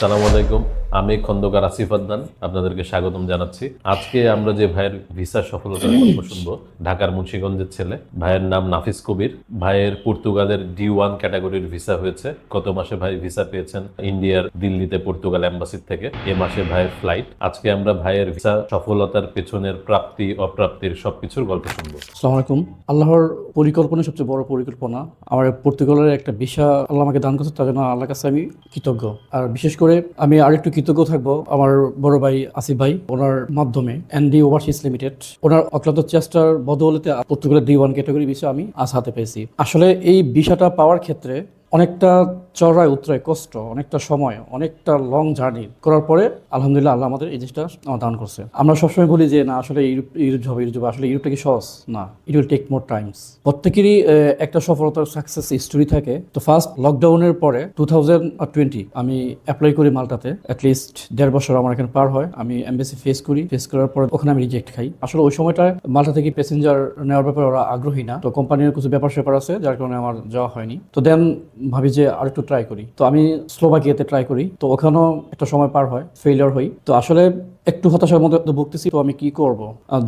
সালাম আলাইকুম। আমি খন্দকার আসিফ আদনান আপনাদেরকে স্বাগতম জানাচ্ছি। আজকে আমরা যে ভাইয়ের ভিসা সফলতার গল্প শুনব ঢাকার মুন্সিগঞ্জের ছেলে ভাইয়ের নাম নাফিস কবির। ভাইয়ের পর্তুগালের ডি ওয়ান ক্যাটাগরির ভিসা হয়েছে। গত মাসে ভাই ভিসা পেয়েছেন ইন্ডিয়ার দিল্লিতে পর্তুগাল এম্বাসির থেকে। এ মাসে ভাইয়ের ফ্লাইট আজকে আমরা ভাইয়ের ভিসা সফলতার পেছনের প্রাপ্তি অপ্রাপ্তির সবকিছুর গল্প শুনব। আসসালামু আলাইকুম। আল্লাহর পরিকল্পনা সবচেয়ে বড় পরিকল্পনা। আমার পর্তুগালের একটা বিষয় আল্লাহ আমাকে দান করছে তার জন্য আল্লাহ কাছে আমি কৃতজ্ঞ। আর বিশেষ করে আমি আরেকটু কৃতজ্ঞ থাকব আমার বড় ভাই আসিফ ভাই। ওনার মাধ্যমে এনডি ওভারসিজ লিমিটেড। ওনার অক্লান্ত চেষ্টার বদৌলতে পর্তুগালের ডি ওয়ান ক্যাটাগরি বিষয়ে আমি আজ হাতে পেয়েছি। আসলে এই বিষয়টা পাওয়ার ক্ষেত্রে অনেকটা চড়ায় উতরায় কষ্ট, অনেকটা সময়, অনেকটা লং জার্নি করার পরে আলহামদুলিল্লাহ আল্লাহ আমাদের এই জিনিসটা দান করছে। আমরা সবসময় বলি যে, না, আসলে ইউরোপ ইউরোপ হবে, ইউরোপ আসলে ইউরোপটা কি সহজ? না it will take more times প্রত্যেকেরই একটা সফলতার সাকসেস স্টোরি থাকে। তো ফার্স্ট লকডাউনের পরে টু থাউজেন্ড টোয়েন্টি আমি অ্যাপ্লাই করি মালটাতে। অ্যাটলিস্ট দেড় বছর আমার এখানে পার হয়। আমি এমবেসি ফেস করি। ফেস করার পরে ওখানে আমি রিজেক্ট খাই। আসলে ওই সময়টায় মালটা থেকে প্যাসেঞ্জার নেওয়ার ব্যাপারে ওরা আগ্রহী না। তো কোম্পানির কিছু ব্যাপার স্যাপার আছে, যার কারণে আমার যাওয়া হয়নি। তো দেন ভাবি যে আর একটু ট্রাই করি। তো আমি স্লোভাকিয়াতে ট্রাই করি। তো ওখানেও একটা সময় পার হয় ফেলিয়ার হই। তো আসলে একটু হতাশার মধ্যে ভুগতেছি, তো আমি কি করব?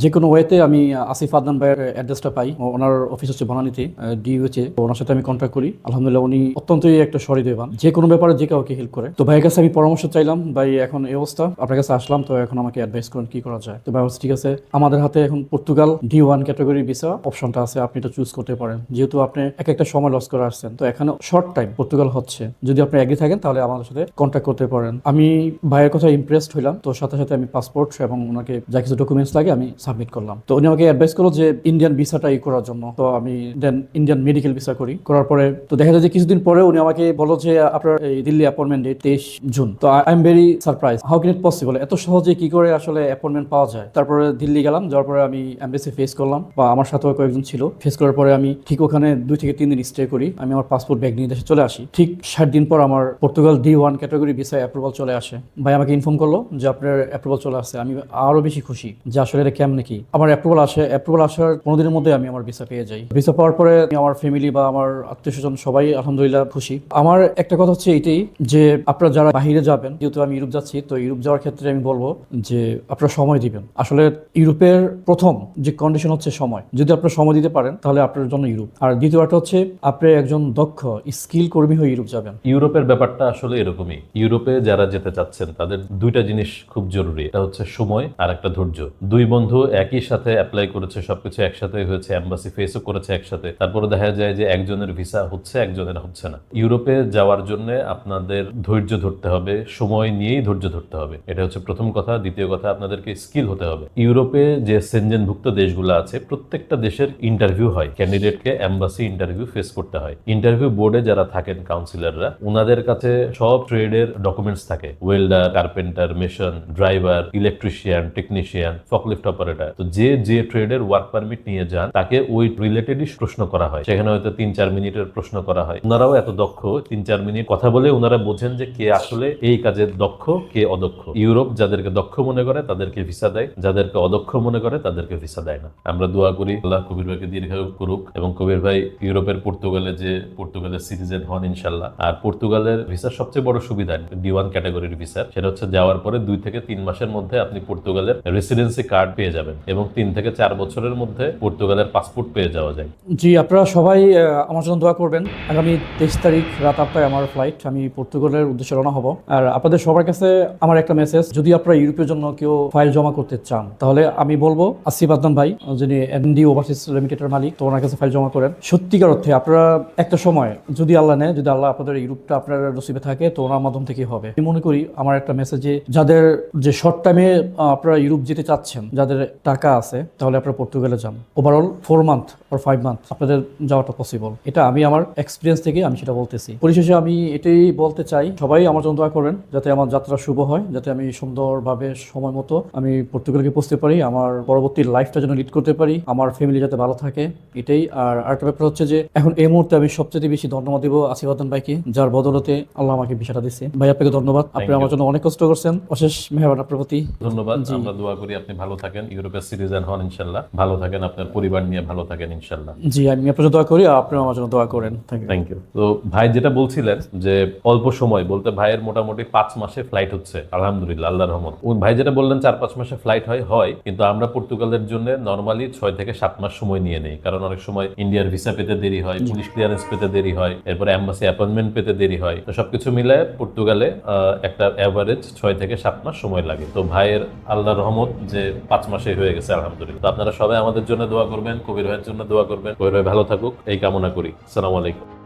যে কোনো ওয়েতে আমি আসিফ আদনান ভাইয়ের অ্যাড্রেসটা পাই। ওনার অফিস হচ্ছে বনানীতে ডিইউচে ওনার সাথে আমি কন্ট্যাক্ট করি। আলহামদুলিল্লাহ, উনি অত্যন্তই একটা সহৃদয়বান যে কোনো ব্যাপারে যে কাউকে হেল্প করে। তো ভাইয়ের কাছে আমি পরামর্শ চাইলাম, ভাই, এখন এই অবস্থা। আপনার কাছে আসলাম, তো এখন আমাকে অ্যাডভাইস করেন কি করা যায়? তো ভাই ঠিক আছে। আমাদের হাতে এখন Portugal D one category visa অপশনটা আছে। আপনি এটা চুজ করতে পারেন। যেহেতু আপনি এক একটা সময় লস করে আসছেন। তো এখানে শর্ট টাইম পর্তুগাল হচ্ছে। যদি আপনি এগ্রি থাকেন, তাহলে আমাদের সাথে কন্ট্যাক্ট করতে পারেন। আমি ভাইয়ের কথা ইমপ্রেসড হইলাম। তো সাথে সাথে আমি পাসপোর্ট এবং ওনাকে যা কিছু ডকুমেন্টস লাগে আমি সাবমিট করলাম। তো উনি আমাকে অ্যাডভাইস করল যে ইন্ডিয়ান ভিসাটা ই করার জন্য। তো আমি দেন ইন্ডিয়ান মেডিকেল ভিসা করি। করার পরে তো দেখা যায় যে কিছুদিন পরে উনি আমাকে বলো যে, আপনার এই দিল্লি অ্যাপয়েন্টমেন্ট ডেট তেইশ জুন। তো I am very surprise how can it possible এত সহজে কি করে আসলে অ্যাপয়েন্টমেন্ট পাওয়া যায়? তারপরে দিল্লি গেলাম, যাওয়ার পরে আমি এমবেসি ফেস করলাম। বা আমার সাথেও কয়েকজন ছিল। ফেস করার পরে আমি ঠিক ওখানে দুই থেকে তিন দিন স্টে করি। আমি আমার পাসপোর্ট ব্যাগ নিয়ে দেশে চলে আসি। ঠিক ষাট দিন পর আমার Portugal D one category visa approval চলে আসে। ভাই আমাকে ইনফর্ম করল যে, আপনার অ্যাপ্রুভাল চলে আসছে, আমি আরও বেশি খুশি যে আসলে এটা কেমন কি? আমার অ্যাপ্রুভাল আসে অ্যাপ্রুভাল আসার দিনের মধ্যে আমি আমার ভিসা পেয়ে যাই। ভিসা পাওয়ার পরে আমার ফ্যামিলি বা আমার আত্মীয় স্বজন সবাই আলহামদুলিল্লাহ খুশি। আমার একটা কথা হচ্ছে এইটাই যে আপনারা যারা বাইরে যাবেন, যেহেতু আমি ইউরোপ যাচ্ছি, তো ইউরোপ যাওয়ার ক্ষেত্রে আমি বলব যে আপনারা সময় দিবেন। আসলে ইউরোপের প্রথম যে কন্ডিশন হচ্ছে সময়। যদি আপনারা সময় দিতে পারেন, তাহলে আপনার জন্য ইউরোপ। আর দ্বিতীয়টা হচ্ছে, আপনি একজন দক্ষ স্কিল কর্মী হয়ে ইউরোপ যাবেন। ইউরোপের ব্যাপারটা আসলে এরকমই। ইউরোপে যারা যেতে চাচ্ছেন, তাদের দুইটা জিনিস খুব জরুরি। এটা হচ্ছে সময় আর একটা ধৈর্য। দুই বন্ধু একই সাথে অ্যাপ্লাই করেছে, সবকিছু একসাথে হয়েছে এম্বাসি ফেসও করেছে একসাথে। তারপরে দেখা যায় যে একজনের ভিসা হচ্ছে, একজনের হচ্ছে না। ইউরোপে যাওয়ার জন্য আপনাদের ধৈর্য ধরতে হবে, সময় নিয়েই ধৈর্য ধরতে হবে। এটা হচ্ছে প্রথম কথা। দ্বিতীয় কথা, আপনাদেরকে স্কিল হতে হবে। ইউরোপে যে সেনজেনভুক্ত দেশগুলো আছে, প্রত্যেকটা দেশের ইন্টারভিউ হয়। ক্যান্ডিডেটকে এম্বাসি ইন্টারভিউ ফেস করতে হয়। ইন্টারভিউ বোর্ডে যারা থাকেন কাউন্সিলররা ওনাদের কাছে সব ট্রেডের ডকুমেন্টস থাকে। Welder carpenter mason driver electrician technician forklift operator তো যে যে ট্রেডের ওয়ার্ক পারমিট নিয়ে যান, তাকে ওই রিলেটেডই প্রশ্ন করা হয়। সেখানে হয়তো তিন, চার মিনিটের প্রশ্ন করা হয়। ওনারাও এত দক্ষ, তিন, চার মিনিট কথা বলে ওনারা বোঝেন যে কে আসলে এই কাজে দক্ষ, কে অদক্ষ। ইউরোপ যাদেরকে দক্ষ মনে করে, তাদেরকে ভিসা দেয়। যাদেরকে অদক্ষ মনে করে, তাদেরকে ভিসা দেয় না। আমরা দোয়া করি, আল্লাহ কবির ভাইকে দীর্ঘায়ু করুক এবং কবির ভাই ইউরোপের পর্তুগালে যে পর্তুগালের সিটিজেন হন ইনশাল্লাহ। আর পর্তুগালের ভিসার সবচেয়ে বড় সুবিধা ডি ওয়ান ক্যাটাগরির ভিসার সেটা হচ্ছে যাওয়ার পরে দুই থেকে তিন মাসের মধ্যে আপনি পর্তুগালের রেসিডেন্সি কার্ড পেয়ে যাবেন এবং তিন থেকে চার বছরের মধ্যে পর্তুগালের পাসপোর্ট পেয়ে যাওয়া যায়। জি, আপনারা সবাই আমার জন্য দোয়া করবেন। আগামী তেইশ তারিখ রাত আটটায় আমার ফ্লাইট আমি পর্তুগালের উদ্দেশ্যে রওনা হব। আর আপনাদের সবার কাছে আমার একটা মেসেজ যদি আপনারা ইউরোপের জন্য কেউ ফাইল জমা করতে চান, তাহলে আমি বলব আসিফ আদনান ভাই, যিনি এনডি ওভারসিজ লিমিটেডের মালিক, তো ওনার কাছে ফাইল জমা করেন। সত্যিকার অর্থে আপনারা একটা সময়, যদি আল্লাহ নেয়, যদি আল্লাহ আপনাদের ইউরোপটা আপনার নসিবে থাকে, তো ওনার মাধ্যম থেকেই হবে। আমি মনে করি আমার একটা মেসেজে যাদের যে শর্ট টাইমে আপনারা ইউরোপ যেতে চাচ্ছেন যাদের টাকা আছে তাহলে আপনারা পর্তুগালে যান। ওভারঅল ফোর মান্থ আর ফাইভ মান্থ আপনাদের যাওয়াটা পসিবল এটা আমি আমার এক্সপিরিয়েন্স থেকে আমি সেটা বলতেছি। পরিশেষে আমি এটাই বলতে চাই সবাই আমার জন্য দোয়া করবেন যাতে আমার যাত্রা শুভ হয় যাতে আমি সুন্দরভাবে সময় মতো আমি পর্তুগালকে পৌঁছতে পারি আমার পরবর্তী লাইফটা যেন লিড করতে পারি আমার ফ্যামিলি যাতে ভালো থাকে এটাই। আর আরেকটা ব্যাপার হচ্ছে যে এখন এই মুহূর্তে আমি সবচেয়ে বেশি ধন্যবাদ দিব আসিফাদান ভাইকে যার বদলতে আল্লাহ আমাকে বিষয়টা দিচ্ছে ভাই আপনাকে ধন্যবাদ। আপনি আমার জন্য অনেক কষ্ট করছেন। অশেষ মেহরবান আপনার প্রতি ধন্যবাদ আমরা দোয়া করি আপনি ভালো থাকেন ইউরোপের সিটিজেন হন ইনশাল্লাহ। ভালো থাকেন আপনার পরিবার নিয়ে ভালো থাকেন ইনশাল্লাহ। জি আমি আপনার জন্য দোয়া করি আর আপনিও আমার জন্য দোয়া করেন। থ্যাংক ইউ তো ভাই যেটা বলছিলেন যে অল্প সময় বলতে ভাইয়ের মোটামুটি পাঁচ মাসে ফ্লাইট হচ্ছে আলহামদুলিল্লাহ আল্লাহ রহমত। ভাই যেটা বললেন চার পাঁচ মাসে ফ্লাইট হয় হয় কিন্তু আমরা পর্তুগালের জন্য নর্মালি ছয় থেকে সাত মাস সময় নিয়ে নেই। কারণ অনেক সময় ইন্ডিয়ার ভিসা পেতে দেরি হয় পুলিশ ক্লিয়ারেন্স পেতে দেরি হয় এরপরে অ্যাম্বাসি অ্যাপয়েন্টমেন্ট পেতে দেরি হয়। তো সবকিছু মিলে পর্তুগালে একটা অ্যাভারেজ ছয় থেকে সাত মাস সময় লাগে। তো ভাইয়ের আল্লাহ রহমত যে পাঁচ মাসে হয়ে গেছে, আলহামদুলিল্লাহ। আপনারা সবাই আমাদের জন্য দোয়া করবেন, কবির ভাইয়ের জন্য দোয়া করবেন। কবির ভাই ভালো থাকুক, এই কামনা করি। সালাম আলাইকুম।